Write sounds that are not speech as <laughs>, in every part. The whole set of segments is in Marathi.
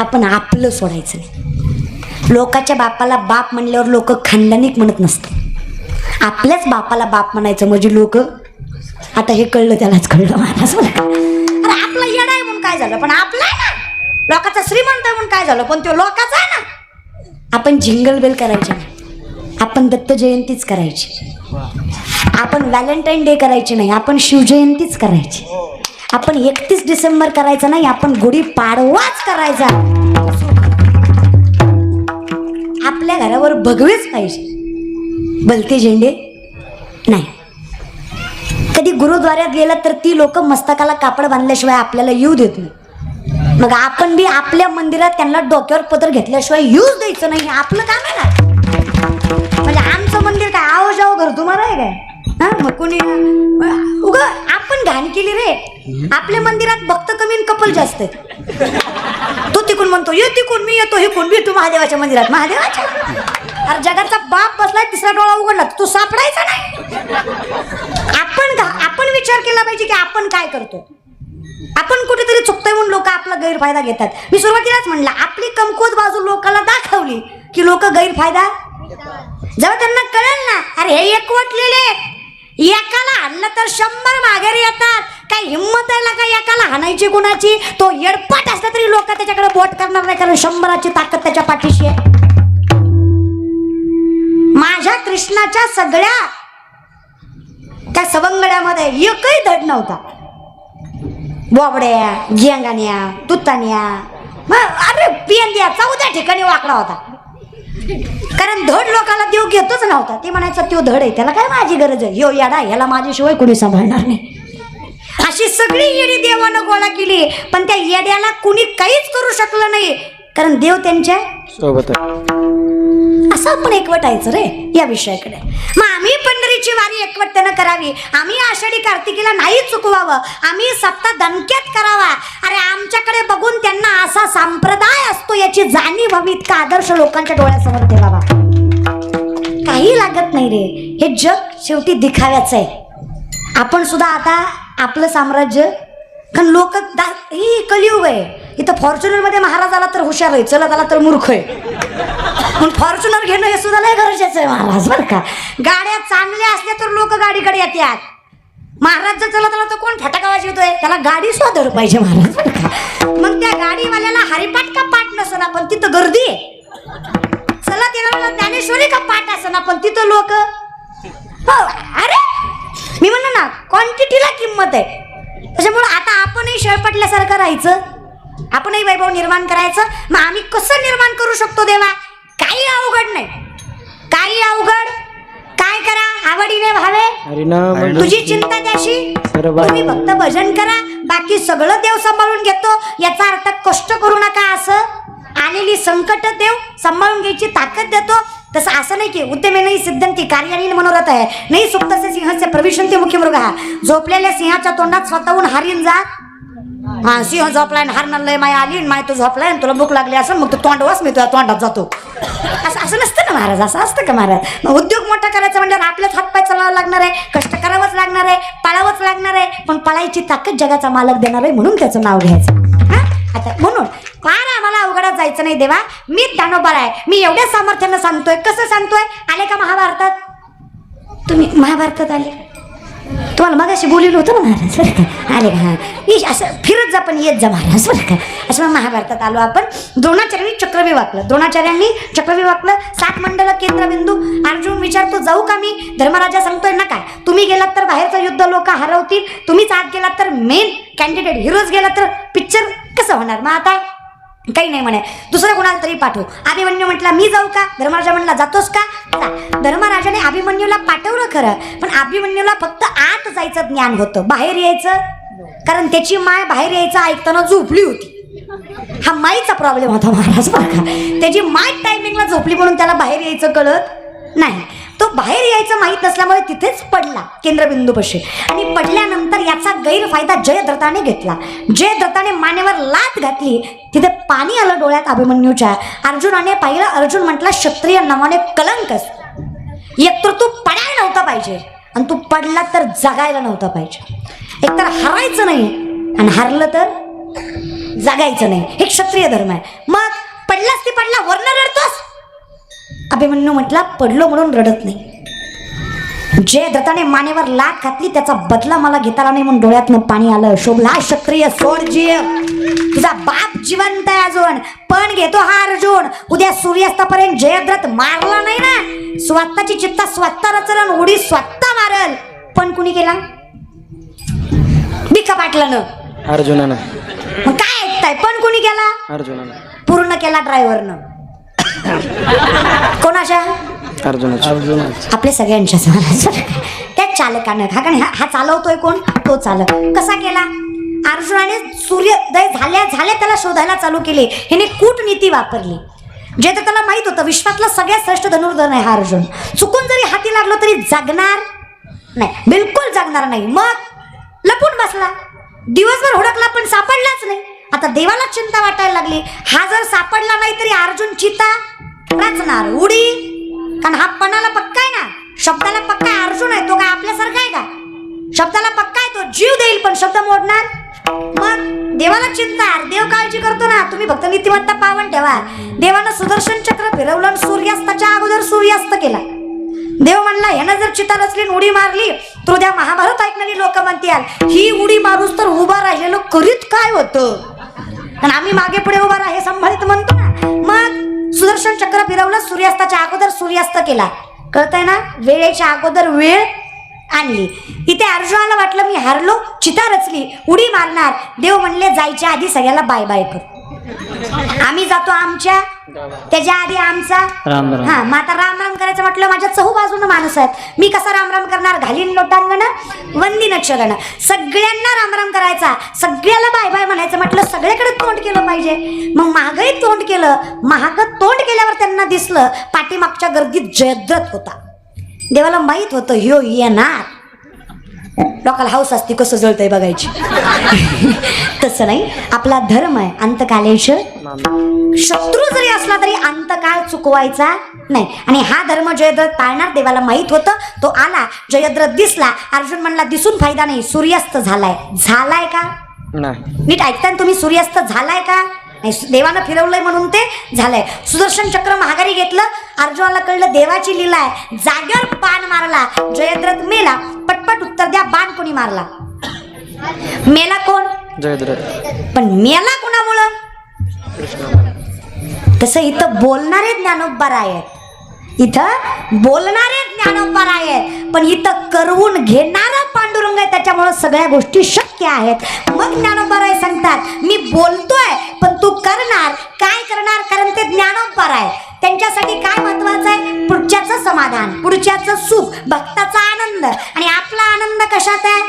आपण आपलं सोडायचं नाही. लोकाच्या बापाला बाप म्हणल्यावर लोक खानदानिक म्हणत नसते आपल्याच बापाला बाप म्हणायचं म्हणजे लोक आता हे कळलं त्यालाच कळलं महाराज अरे आपला येडा आहे म्हणून काय झालं? पण आपला आहे ना. लोकाचा श्रीमंत आहे म्हणून काय झालं? पण तो लोकाचा आहे ना. आपण जिंगल बेल करायचे नाही. आपण दत्त जयंतीच करायची. आपण व्हॅलेंटाईन डे करायची नाही. आपण शिवजयंतीच करायची. आपण एकतीस डिसेंबर करायचा नाही आपण गुढी पाडवाच करायचा. आपल्या घरावर भगवेच पाहिजे. बलते झेंडे? नाही. कधी गुरुद्वाऱ्यात गेलं तर ती लोक मस्तकाला कापड बांधल्याशिवाय आपल्याला येऊ देत नाही. मग आपण बी आपल्या मंदिरात त्यांना डोक्यावर पत्र घेतल्याशिवाय येऊच द्यायचं नाही आपलं काम आहे ना? म्हणजे आमचं मंदिर काय आव जाओ घर तुम्हाला आहे काय? हा मग कोणी उग आपण घाण केली रे. आपल्या मंदिरात भक्त कमी आणि कपल जास्त आहेत. तो तिकून म्हणतो ये तिकून मी येतो हे कोण भेटू महादेवाच्या मंदिरात. महादेवाच्या? अरे जगाचा बाप बसलाय तिसरा डोळा उघडला तू सापडायचा नाही. आपण आपण विचार केला पाहिजे की आपण काय करतो. आपण कुठेतरी चुकतोय म्हणून लोक आपला गैरफायदा घेतात. मी सुरुवातीलाच म्हणलं आपली कमकुवत बाजू लोकांना दाखवली की लोक गैरफायदा जेव्हा त्यांना कळेल ना अरे हे एकवटलेले एकाला आणलं तर शंभर माघारी येतात. काय हिंमत आहे का एकाला हाणायची कुणाची? तो येडपाट असला तरी लोक त्याच्याकडे बोट करणार नाही कारण शंभराची ताकद त्याच्या पाठीशी आहे. माझ्या कृष्णाच्या सगळ्या त्या सवंगड्यामध्ये एकही धड नव्हता. बोबड्या गेंगाण्या तुतान्या मग अरे पियंद्या चौदा ठिकाणी वाकडा होता. कारण धड लोकाला देव घेतोच नव्हता. ते म्हणायचं तो धड आहे त्याला काय माझी गरज आहे? यो याडा ह्याला माझ्याशिवाय कुणी सांभाळणार नाही. अशी सगळी येडी देवानं गोळा केली पण त्या येड्याला कुणी काहीच करू शकलं नाही. कारण देव त्यांच्यासोबत असं आपण एकवटायचं रे या विषयाकडे. मग आम्ही पंढरीची वारी एकवटतेनं करावी. आम्ही आषाढी कार्तिकीला नाही चुकवावं. आम्ही सप्ता दणक्यात करावा. अरे आमच्याकडे बघून त्यांना असा संप्रदाय असतो याची जाणीव हवी इतका आदर्श लोकांच्या डोळ्यासमोर ठेवावा काही लागत नाही रे. हे जग शेवटी दिखाव्याचं आहे. आपण सुद्धा आता आपलं साम्राज्य. कारण लोक ही कलियुग आहे. इथं फॉर्च्युनरमध्ये महाराज आला तर हुशार आहे चलत आला तर मूर्ख आहे. पण फॉर्च्युनर घेणं हे सुद्धा लय गरजेचं आहे महाराज बरं का? गाड्या चांगल्या असल्या तर लोक गाडीकडे येतात. महाराज जर चलत आला तर कोण फटाका वाजवतोय त्याला गाडी सुद्धा पाहिजे महाराज बरं का? मग त्या गाडीवाल्याला हरिपाठ का पाठ नसन पण तिथं गर्दी आहे. चला येणाऱ्याला ज्ञानेश्वरी का पाठ असन पण तिथं लोक हो अरे! मी म्हणलं ना क्वांटिटीला किंमत आहे. त्याच्यामुळे आता आपणही शेळपटल्यासारखं राहायचं. आपणही वैभव निर्माण करायचं. मग आम्ही कसं निर्माण करू शकतो देवा? काही अवघड नाही. काही अवघड. काय करा? आवडीने भावे तुझी चिंता त्याशी. तुम्ही फक्त भजन करा. बाकी सगळं देव सांभाळून घेतो. याचा अर्थ कष्ट करू नका असं. आलेली संकट देव सांभाळून घ्यायची ताकद देतो. तसं असं नाही की उद्यमे नाही सिद्धंती मनोरथ आहे. नाही सुप्तसे सिंहस्य प्रविशंती मुख्य मृग हा झोपलेल्या सिंहाच्या तोंडात स्वतःहून हारीन जा. हा सिंह झोपलाय आणि हारणार लय माय आली माय तो झोपलाय तुला भूक लागली असं मग तू तोंड वास मी तुझ्या तोंडात जातो. असं असं नसतं ना महाराज असं असतं का महाराज? मग उद्योग मोठा करायचा म्हणजे आपल्याच हातपाय चालावं लागणार आहे कष्ट करावंच लागणार आहे पळावंच लागणार आहे. पण पळायची ताकद जगाचा मालक देणार आहे म्हणून त्याचं नाव घ्यायचं. हा? आता म्हणून फार आम्हाला अवघडात जायचं नाही देवा. मी दानोबाळ आहे. मी एवढ्या सामर्थ्यानं सांगतोय. कसं सांगतोय? आले का महाभारतात? तुम्ही महाभारतात आले? तुम्हाला मगाशी बोललेलं होतं ना महाराज बरं का? आले का? असं फिरत जा पण येत जा महाराज बरं का? असं मग महाभारतात आलो आपण. द्रोणाचार्यांनी चक्रवी वाकलं. द्रोणाचार्यांनी चक्रवी वाकलं. सात मंडल केंद्रबिंदू. अर्जुन विचारतो जाऊ का मी? धर्मराजा सांगतोय ना काय? तुम्ही गेलात तर बाहेरचं युद्ध लोक हरवतील. तुम्हीच आत गेलात तर मेन कॅन्डिडेट हिरोज गेला तर पिक्चर कसं होणार? मग आता काही नाही म्हणे. दुसरं कोणाला तरी पाठव. अभिमन्यू म्हटला मी जाऊ का? धर्मराजा म्हटला जातोस का? धर्मराजाने अभिमन्यूला पाठवलं खरं पण अभिमन्यूला फक्त आत जायचं ज्ञान होतं. बाहेर यायचं. कारण त्याची माय बाहेर यायचं ऐकताना झोपली होती. हा माईचा प्रॉब्लेम होता महाराज बरं त्याची माय टायमिंगला झोपली म्हणून त्याला बाहेर यायचं कळत नाही. तो बाहेर यायचं माहीत नसल्यामुळे तिथेच पडला केंद्रबिंदू पशी. आणि पडल्यानंतर याचा गैरफायदा जयद्रथाने घेतला. जयद्रथाने मानेवर लात घातली. तिथे पाणी आलं डोळ्यात अभिमन्यूच्या. अर्जुनाने पाहिलं अर्जुन म्हटला क्षत्रिय नावाने कलंकस एकतर तू पडायला नव्हता पाहिजे. आणि तू पडला तर जगायला नव्हता पाहिजे. एक तर हरायचं नाही. आणि हरलं तर जगायचं नाही. हे क्षत्रिय धर्म आहे. मग पडलास ती पडला वर्ण अभिमन्यू म्हटला पडलो म्हणून रडत नाही. जे दत्ताने मानेवर लाट घातली त्याचा बदला मला घेता आला नाही म्हणून डोळ्यातनं पाणी आलं. शोभला क्षत्रिय सोड जीव तुझा बाप जिवंत आहे अजून पण घेतो हा अर्जुन. उद्या सूर्यास्तापर्यंत जयद्रथ मारला नाही ना? स्वतःची चित्ता स्वतः रचल उडी स्वतः मारल. पण कुणी केला? बिका पाटलानं. अर्जुनानं. मग काय ऐकताय? पण कुणी केला? अर्जुनानं. पूर्ण केला ड्रायव्हरनं कोणाच्या अर्जुनाचं. अर्जुनाचं. आपले सगळ्यांच्याच मनात त्या चालकानं. हा का नाही? हा चालवतोय कोण? तो चालक. कसा केला? अर्जुनाने सूर्योदय झाल्या झाल्या त्याला शोधायला चालू केले. ह्याने कूटनीती वापरली. जे तर त्याला माहीत होतं विश्वातला सगळ्यात श्रेष्ठ धनुर्धर आहे हा अर्जुन. चुकून जरी हाती लागलो तरी जगणार नाही. बिलकुल जगणार नाही. मग लपून बसला. दिवसभर हुडकला पण सापडलाच नाही. आता देवाला चिंता वाटायला लागली. हा जर सापडला नाही तरी अर्जुन चिता रचणार उडी. कारण हा पणाला पक्का आहे ना? शब्दाला पक्का आहे अर्जुन आहे तो काय आपल्यासारखा आहे का? शब्दाला पक्का आहे तो जीव देईल पण शब्द मोडणार. मग देवाला चिंता देव काळजी करतो ना तुम्ही फक्त नीतिमत्ता पावन ठेवा. देवानं सुदर्शन चक्र फिरवलं आणि सूर्यास्ताच्या अगोदर सूर्यास्त केला. देव म्हणला यानं जर चिता रचली आणि उडी मारली तर उद्या महाभारत ऐकणारी लोक म्हणतील ही उडी मारूस तर उभा राहिलेलं करीत काय होतं कारण आम्ही मागे पुढे उभा हे संभाळित म्हणतो ना मग सुदर्शन चक्र फिरवलं सूर्यास्ताच्या अगोदर सूर्यास्त केला. कळतंय ना? वेळेच्या अगोदर वेळ आणली. इथे अर्जुनाला वाटलं मी हारलो चिता रचली उडी मारणार. देव म्हणले जायच्या आधी सगळ्याला बाय बाय कर. आम्ही जातो आमच्या. त्याच्या आधी आमचा. राम राम. हा मग आता राम राम करायचं म्हटलं माझ्या चहू बाजूनं माणूस आहेत. मी कसा राम राम करणार? घालीन लोटांगण वंदीन चरण. सगळ्यांना राम राम करायचा. सगळ्याला बाय बाय म्हणायचं म्हटलं सगळ्याकडे तोंड केलं पाहिजे. मग महागही तोंड केलं महाग तोंड केल्यावर त्यांना दिसलं पाठीमागच्या गर्दीत जयद्रथ होता. देवाला माहीत होतं ह्यो येणार. लोकाला हाऊस असते कसं जळतंय बघायची. <laughs> तसं नाही. आपला धर्म आहे अंतकालेश शत्रू जरी असला तरी अंतकाळ चुकवायचा नाही. आणि हा धर्म जयद्रथ पाळणार देवाला माहीत होतं. तो आला जयद्रथ दिसला अर्जुन म्हणला दिसून फायदा नाही सूर्यास्त झालाय. झालाय का? नीट ऐकता ना तुम्ही सूर्यास्त झालाय का? नाही देवानं फिरवलंय म्हणून ते झालंय. सुदर्शन चक्र महागारी घेतलं अर्जुनाला कळलं देवाची लीला आहे. जागेवर बाण मारला जयद्रथ मेला पटपट उत्तर द्या बाण कोणी मारला? मेला कोण? जयद्रथ. पण मेला कोणामुळं? तसं इथं बोलणारे ज्ञानोबा आहेत. इथं बोलणारे ज्ञानोबा आहेत. पण इथं करवून घेणारा पांडुरंग आहे त्याच्यामुळं सगळ्या गोष्टी शक्य आहेत. मग ज्ञानोबा सांगतात मी बोलतोय पण तू करणार. काय करणार? कारण ते ज्ञानोबा आहे. त्यांच्यासाठी काय महत्वाचं आहे? पुढच्याचं समाधान पुढच्याचं सुख भक्ताचा आनंद. आणि आपला आनंद कशात आहे?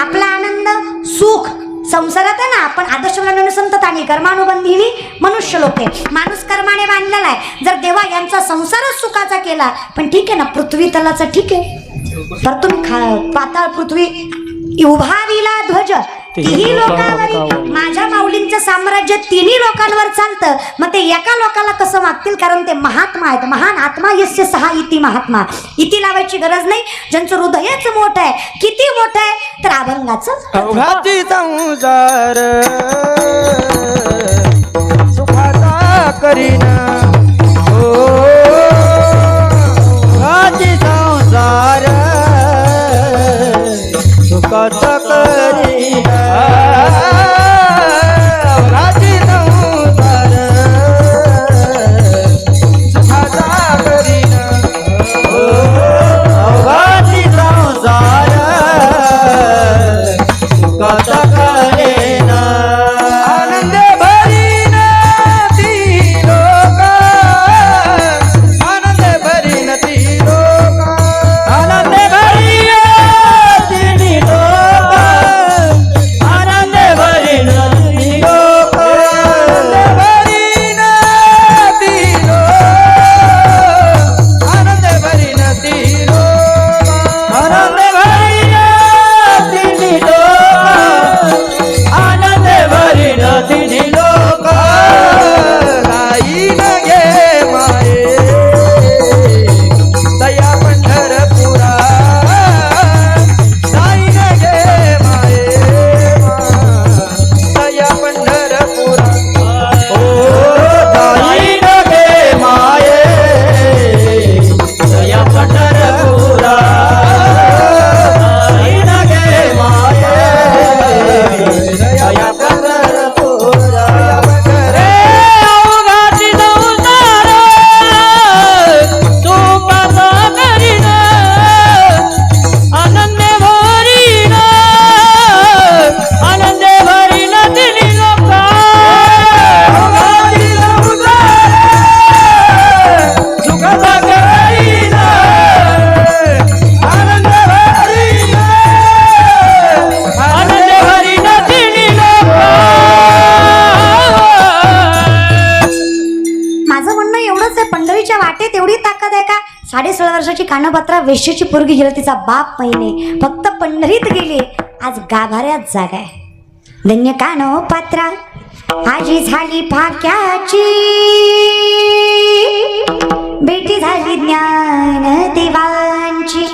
आपला आनंद सुख. संसारात आहे ना आपण आदर्श संत आणि कर्मानुबंधीनी मनुष्य लोक माणूस कर्माने बांधलेला आहे. जर देवा यांचा संसारच सुखाचा केला पण ठीक आहे ना पृथ्वी तलाचा ठीक आहे. तर तुम्ही खा पाताळ पृथ्वी उभारिला ध्वज. तिही लोकांवरी माझ्या माऊलींचं साम्राज्य तिन्ही लोकांवर चालतं. मग ते एका लोकाला कसं वागतील? कारण ते महात्मा आहेत. महान आत्मा यस्य सहा इति महात्मा. इति लावायची गरज नाही. ज्यांचं हृदयच मोठं आहे. किती मोठं आहे? तर अभंगाचं. करीना कानपत्रा वेश्याची पोरगी गेलं तिचा बाप महिने फक्त पंढरीत गेली. आज गाभाऱ्यात जागा आहे. धन्य कानो पात्रा आजी झाली फाक्याची बेटी झाली ज्ञान देवांची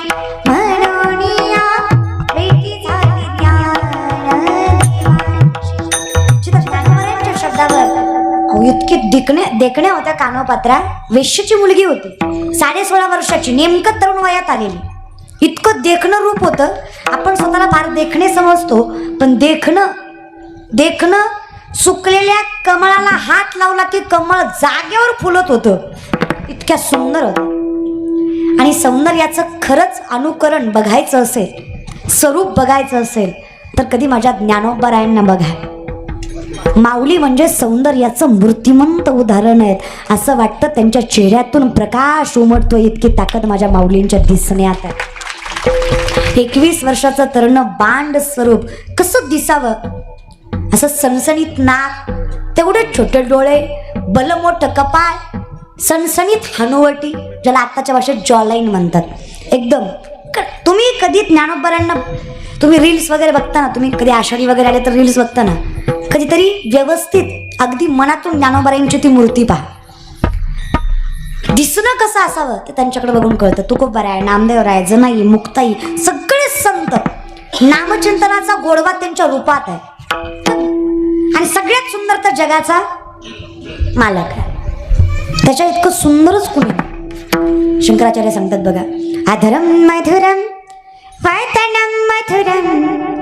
इतके देखणे देखण्या होत्या कानोपात्रा वेश्याची मुलगी होती. साडे सोळा वर्षाची. नेमकं तरुण वयात आलेली. इतकं देखणं रूप होतं. आपण स्वतःला फार देखणे समजतो पण देखणं देखणं सुकलेल्या कमळाला हात लावला की कमळ जागेवर फुलत होतं. इतक्या सुंदर होतं. आणि सौंदर्याचं खरंच अनुकरण बघायचं असेल स्वरूप बघायचं असेल तर कधी माझ्या ज्ञानोबरायांना बघा. माऊली म्हणजे सौंदर्याचं मूर्तिमंत उदाहरण आहेत. असं वाटतं त्यांच्या चेहऱ्यातून प्रकाश उमटतो इतकी ताकद माझ्या माऊलींच्या दिसण्यात आहे एकवीस वर्षाचं तरुण बांड स्वरूप कसं दिसावं? असं सणसणीत नाक तेवढे छोटे डोळे बलमोठ कपाळ सणसणीत हनुवटी ज्याला आत्ताच्या भाषेत जॉलाईन म्हणतात. एकदम. तुम्ही कधी ज्ञानोबरांना तुम्ही रील्स वगैरे बघता ना? तुम्ही कधी आषाढी वगैरे आले तर रील्स बघता ना? कधीतरी व्यवस्थित अगदी मनातून ज्ञानोबाराईंची ती मूर्ती पहा. दिसणं कसं असावं ते त्यांच्याकडे बघून कळतं. तुकोबराय नामदेवराय जनाई मुक्ताई सगळे संत. नामचिंतनाचा गोडवा त्यांच्या रूपात आहे. आणि सगळ्यात सुंदर तर जगाचा मालक आहे. त्याच्या इतकं सुंदरच कुणी शंकराचार्य सांगतात बघा अधरम मधुरम मधुरम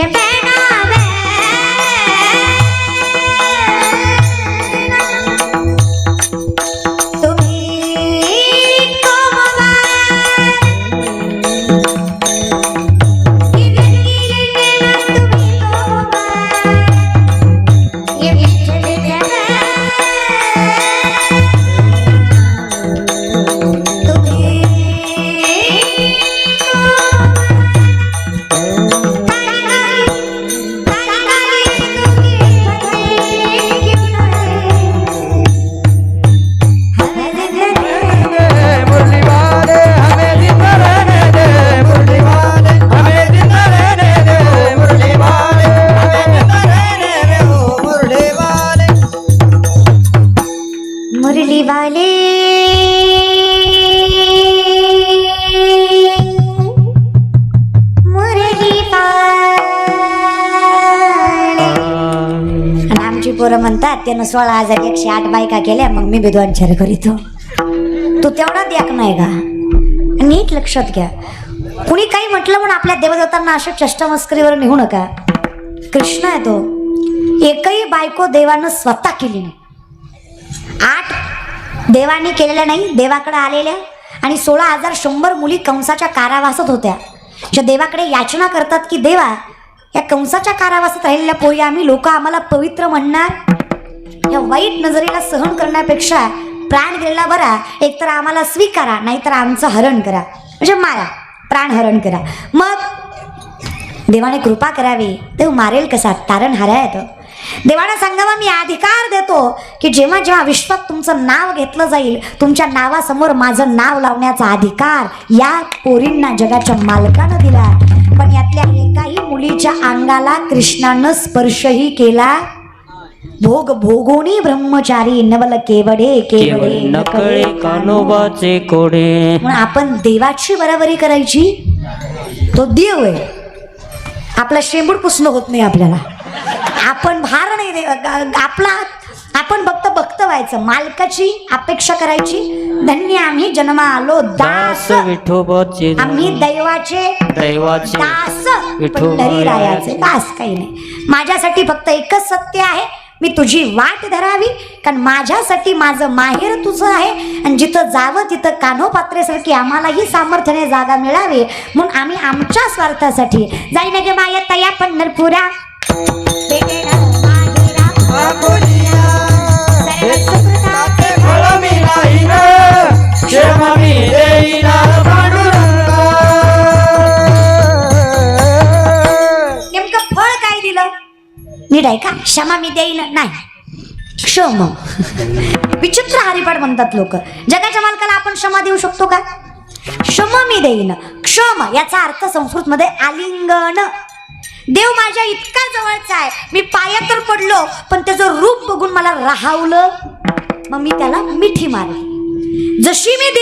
मीठे मीठे म्हणतात सोळा हजार एकशे आठ बायका केल्या मग मी विद्वांचार करीतो. तू तेवढा देख नाही का? नीट लक्षात घ्या. कुणी काही म्हटलं म्हणून आपल्या देवदेवतांना अशा चष्टमस्करीवर नेऊ नका. कृष्ण आहे तो. एकही बायको देवानं स्वतः केली नाही. आठ देवाने केलेल्या नाही देवाकडे आलेल्या आणि सोळा हजार शंभर मुली कंसाच्या कारावासात होत्या. ज्या देवाकडे याचना करतात की देवा या कंसाच्या कारावासात राहिलेल्या पोरी आम्ही लोक आम्हाला पवित्र म्हणणार या वाईट नजरेला सहन करण्यापेक्षा प्राण गेलेला बरा एकतर आम्हाला स्वीकारा नाहीतर आमचं हरण करा. म्हणजे मारा प्राण हरण करा. मग देवाने कृपा करावी देव मारेल कसा? तारण हारायत. देवाने सांगावा मी अधिकार देतो की जेव्हा जेव्हा विश्वात तुमचं नाव घेतलं जाईल तुमच्या नावासमोर माझं नाव लावण्याचा अधिकार या पोरींना जगाच्या मालकानं दिला. पण यातल्या एकाही मुलीच्या अंगाला कृष्णानं स्पर्शही केला भोग भोगोनी ब्रह्मचारी नवल केवडे केवडे नकळे कानोबाचे कोडे म्हणून आपण देवाची बराबरी करायची तो देव आहे आपला शेंबूड पुसणं होत नाही आपल्याला आपण भार नाही दे आपला आपण फक्त भक्त व्हायचं मालकाची अपेक्षा करायची धन्य आम्ही जन्मा आलो दास विठोबाचे आम्ही दैवाचे दैवाचे दास विठोबा पंढरीरायाचे दास काही नाही माझ्यासाठी फक्त एकच सत्य आहे मी तुझी वाट धरावी कारण माझ्यासाठी माझं माहेर तुझं आहे. आणि जिथं जावं तिथं कान्होपात्रेसारखी आम्हालाही सामर्थ्याने जागा मिळावी. म्हणून आम्ही आमच्या स्वार्थासाठी जाईन गे माया तया पंढरपुरा. क्षमा मी देईन नाही. क्षम. विचित्र हरिपाठ म्हणतात लोक. जगाच्या मालकाला आपण क्षमा देऊ शकतो का? क्षम मी देईन क्षम याचा अर्थ संस्कृत मध्ये आलिंगन. देव माझ्या इतका जवळचा आहे. मी पाया तर पडलो पण त्याचं रूप बघून मला राहावलं. मग मी त्याला मिठी मारली. जशी मी देव